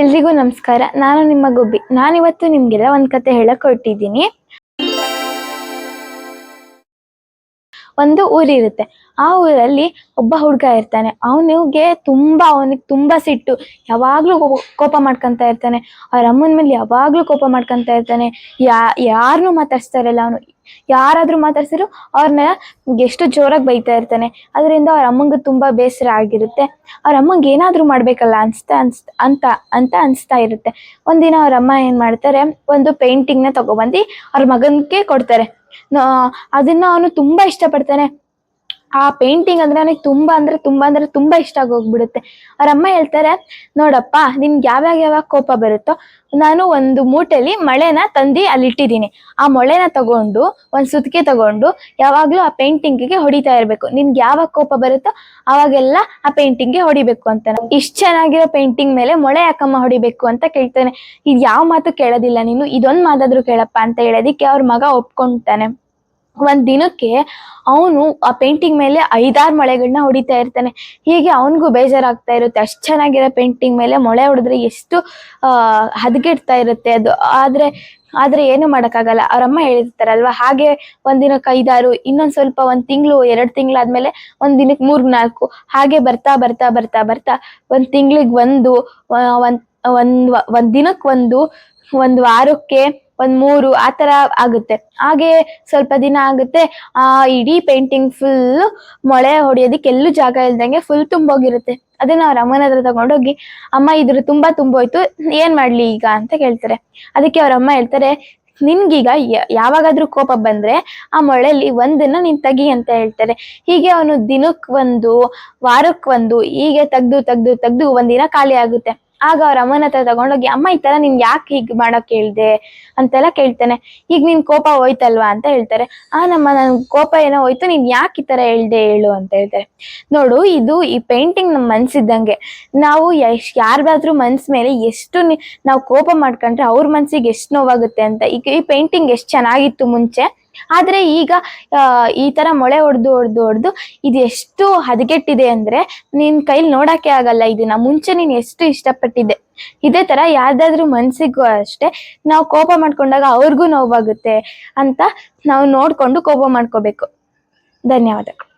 ಎಲ್ರಿಗೂ ನಮಸ್ಕಾರ. ನಾನು ನಿಮ್ಮ ಗುಬ್ಬಿ ನಾನಿವತ್ತು ನಿಮಗೆಲ್ಲ ಒಂದು ಕತೆ ಹೇಳಕ್ಕೆ ಹೊರಟಿದ್ದೀನಿ. ಒಂದು ಊರಿರುತ್ತೆ. ಆ ಊರಲ್ಲಿ ಒಬ್ಬ ಹುಡುಗ ಇರ್ತಾನೆ. ಅವನಿಗೆ ತುಂಬಾ ಅವನಿಗೆ ತುಂಬಾ ಸಿಟ್ಟು. ಯಾವಾಗ್ಲೂ ಕೋಪ ಮಾಡ್ಕೊಂತ ಇರ್ತಾನೆ. ಅವ್ರ ಅಮ್ಮನ ಮೇಲೆ ಯಾವಾಗ್ಲೂ ಕೋಪ ಮಾಡ್ಕೊಂತ ಇರ್ತಾನೆ. ಯಾ ಯಾರನ್ನೂ ಮಾತಾಡ್ಸ್ತಾ ಇರಲ್ಲ ಅವನು. ಯಾರಾದ್ರೂ ಮಾತಾಡ್ಸಿದ್ರು ಅವ್ರನ್ನ ಎಷ್ಟು ಜೋರಾಗಿ ಬೈತಾ ಇರ್ತಾನೆ. ಅದರಿಂದ ಅವ್ರ ಅಮ್ಮಂಗೆ ತುಂಬಾ ಬೇಸರ ಆಗಿರುತ್ತೆ. ಅವ್ರ ಅಮ್ಮಂಗೆ ಏನಾದರೂ ಮಾಡಬೇಕಲ್ಲ ಅನ್ಸ್ತಾ ಅನ್ಸ್ ಅಂತ ಅಂತ ಅನ್ಸ್ತಾ ಇರುತ್ತೆ. ಒಂದಿನ ಅವ್ರ ಅಮ್ಮ ಏನ್ ಮಾಡ್ತಾರೆ, ಒಂದು ಪೇಂಟಿಂಗ್ನ ತಗೊಬಂದು ಅವ್ರ ಮಗನಿಗೆ ಕೊಡ್ತಾರೆ. ಅದನ್ನ ಅವನು ತುಂಬಾ ಇಷ್ಟಪಡ್ತಾನೆ. ಆ ಪೇಂಟಿಂಗ್ ಅಂದ್ರೆ ನನಗೆ ತುಂಬಾ ಅಂದ್ರೆ ತುಂಬಾ ಅಂದ್ರೆ ತುಂಬಾ ಇಷ್ಟ ಆಗೋಗ್ಬಿಡುತ್ತೆ. ಅವ್ರ ಅಮ್ಮ ಹೇಳ್ತಾರೆ, ನೋಡಪ್ಪ, ನಿನ್ಗೆ ಯಾವ್ಯಾವ ಯಾವಾಗ ಕೋಪ ಬರುತ್ತೋ, ನಾನು ಒಂದು ಮೂಟೆಲಿ ಮಳೆನ ತಂದಿ ಅಲ್ಲಿ ಇಟ್ಟಿದ್ದೀನಿ ಆ ಮೊಳೆನ ತಗೊಂಡು, ಒಂದ್ ಸುತ್ತಿಗೆ ತಗೊಂಡು ಯಾವಾಗ್ಲೂ ಆ ಪೇಂಟಿಂಗಿಗೆ ಹೊಡಿತಾ ಇರ್ಬೇಕು. ನಿನ್ಗೆ ಯಾವಾಗ ಕೋಪ ಬರುತ್ತೋ, ಅವಾಗೆಲ್ಲ ಆ ಪೇಂಟಿಂಗ್ಗೆ ಹೊಡಿಬೇಕು ಅಂತ ಇಷ್ಟ ಚೆನ್ನಾಗಿರೋ ಪೇಂಟಿಂಗ್ ಮೇಲೆ ಮೊಳೆ ಯಾಕಮ್ಮ ಹೊಡಿಬೇಕು ಅಂತ ಕೇಳ್ತಾನೆ. ಇದು ಯಾವ ಮಾತು ಕೇಳೋದಿಲ್ಲ ನೀನು, ಇದೊಂದ್ ಮಾತಾದ್ರೂ ಕೇಳಪ್ಪ ಅಂತ ಹೇಳೋದಿಕ್ಕೆ ಅವ್ರ ಮಗ ಒಪ್ಕೊಂತಾನೆ ಒಂದ್ ದಿನಕ್ಕೆ ಅವನು ಆ ಪೇಂಟಿಂಗ್ ಮೇಲೆ ಐದಾರು ಮೊಳೆಗಳನ್ನ ಹೊಡಿತಾ ಇರ್ತಾನೆ. ಹೀಗೆ ಅವನಿಗೂ ಬೇಜಾರಾಗ್ತಾ ಇರುತ್ತೆ. ಅಷ್ಟು ಚೆನ್ನಾಗಿರೋ ಪೇಂಟಿಂಗ್ ಮೇಲೆ ಮೊಳೆ ಹೊಡೆದ್ರೆ ಎಷ್ಟು ಹದಗೆಡ್ತಾ ಇರುತ್ತೆ ಅದು. ಆದ್ರೆ ಆದ್ರೆ ಏನು ಮಾಡಕ್ಕಾಗಲ್ಲ. ಅವರಮ್ಮ ಹೇಳಿರ್ತಾರಲ್ವಾ, ಹಾಗೆ ಒಂದಿನಕ್ಕೆ ಐದಾರು, ಇನ್ನೊಂದು ಸ್ವಲ್ಪ ಒಂದ್ ತಿಂಗಳು, ಎರಡು ತಿಂಗಳಾದ್ಮೇಲೆ ಒಂದು ದಿನಕ್ಕೆ ಮೂರು, ನಾಲ್ಕು, ಹಾಗೆ ಬರ್ತಾ ಬರ್ತಾ ಬರ್ತಾ ಬರ್ತಾ ಒಂದ್ ತಿಂಗಳಿಗೆ ಒಂದು ಒಂದು, ಒಂದ್ ದಿನಕ್ಕೆ ಒಂದು ಒಂದು ವಾರಕ್ಕೆ ಒಂದ್ ಮೂರು ಆ ತರ ಆಗುತ್ತೆ. ಹಾಗೆ ಸ್ವಲ್ಪ ದಿನ ಆಗುತ್ತೆ, ಆ, ಇಡೀ ಪೇಂಟಿಂಗ್ ಫುಲ್ ಮೊಳೆ ಹೊಡಿಯೋದಕ್ಕೆ ಎಲ್ಲೂ ಜಾಗ ಇಲ್ದಂಗೆ ಫುಲ್ ತುಂಬೋಗಿರುತ್ತೆ. ಅದನ್ನ ಅವ್ರ ಅಮ್ಮನ ಹತ್ರ ತಗೊಂಡೋಗಿ, ಅಮ್ಮ, ಇದ್ರ ತುಂಬಾ ತುಂಬೋಯ್ತು, ಏನ್ ಮಾಡ್ಲಿ ಈಗ? ಅಂತ ಕೇಳ್ತಾರೆ. ಅದಕ್ಕೆ ಅವ್ರ ಅಮ್ಮ ಹೇಳ್ತಾರೆ, ನಿನ್ಗೀಗ ಯಾವಾಗಾದ್ರೂ ಕೋಪ ಬಂದ್ರೆ ಆ ಮೊಳೆಯಲ್ಲಿ ಒಂದನ್ನ ನೀನ್ ತೆಗಿ ಅಂತ ಹೇಳ್ತಾರೆ. ಹೀಗೆ ಅವನು ದಿನಕ್ ಒಂದು ವಾರಕ್ ಒಂದು ಹೀಗೆ ತೆಗ್ದು ತೆಗ್ದು ತೆಗ್ದು ಒಂದಿನ ಖಾಲಿ ಆಗುತ್ತೆ. ಆಗ ಅವ್ರ ಅಮ್ಮನ ಹತ್ರ ತಗೊಂಡೋಗಿ, ಅಮ್ಮ, ಈ ತರ ನಿನ್ ಯಾಕೆ ಹೀಗ್ ಮಾಡಕ್ ಹೇಳ್ದೆ? ಅಂತೆಲ್ಲ ಕೇಳ್ತಾನೆ. ಈಗ ನಿನ್ ಕೋಪ ಹೋಯ್ತಲ್ವಾ? ಅಂತ ಹೇಳ್ತಾರೆ. ಆ, ನಮ್ಮ ನನ್ ಕೋಪ ಏನೋ ಹೋಯ್ತು, ನೀನ್ ಯಾಕೆ ಈ ತರ ಹೇಳ್ದೆ ಹೇಳು? ಅಂತ ಹೇಳ್ತಾರೆ. ನೋಡು, ಇದು ಈ ಪೇಂಟಿಂಗ್ ನಮ್ ಮನ್ಸಿದ್ದಂಗೆ. ನಾವು ಎಷ್ಟ್ ಯಾರ್ದಾದ್ರೂ ಮನ್ಸ್ ಮೇಲೆ ಎಷ್ಟು ನಾವು ಕೋಪ ಮಾಡ್ಕೊಂಡ್ರೆ ಅವ್ರ ಮನ್ಸಿಗೆ ಎಷ್ಟು ನೋವಾಗುತ್ತೆ ಅಂತ. ಈಗ ಈ ಪೇಂಟಿಂಗ್ ಎಷ್ಟ್ ಚೆನ್ನಾಗಿತ್ತು ಮುಂಚೆ ಆದ್ರೆ ಈಗ ಈ ತರ ಮೊಳೆ ಹೊಡೆದು ಹೊಡೆದು ಹೊಡೆದು ಇದು ಎಷ್ಟು ಹದಗೆಟ್ಟಿದೆ ಅಂದ್ರೆ ನಿನ್ ಕೈಲಿ ನೋಡಕ್ಕೆ ಆಗಲ್ಲ. ಇದನ್ನ ಮುಂಚೆ ನೀನ್ ಎಷ್ಟು ಇಷ್ಟಪಟ್ಟಿದ್ದೆ. ಇದೇ ತರ ಯಾರ್ದಾದ್ರೂ ಮನ್ಸಿಗೂ ಅಷ್ಟೇ ನಾವು ಕೋಪ ಮಾಡ್ಕೊಂಡಾಗ ಅವ್ರಿಗೂ ನೋವಾಗುತ್ತೆ ಅಂತ ನಾವು ನೋಡ್ಕೊಂಡು ಕೋಪ ಮಾಡ್ಕೋಬೇಕು. ಧನ್ಯವಾದಗಳು.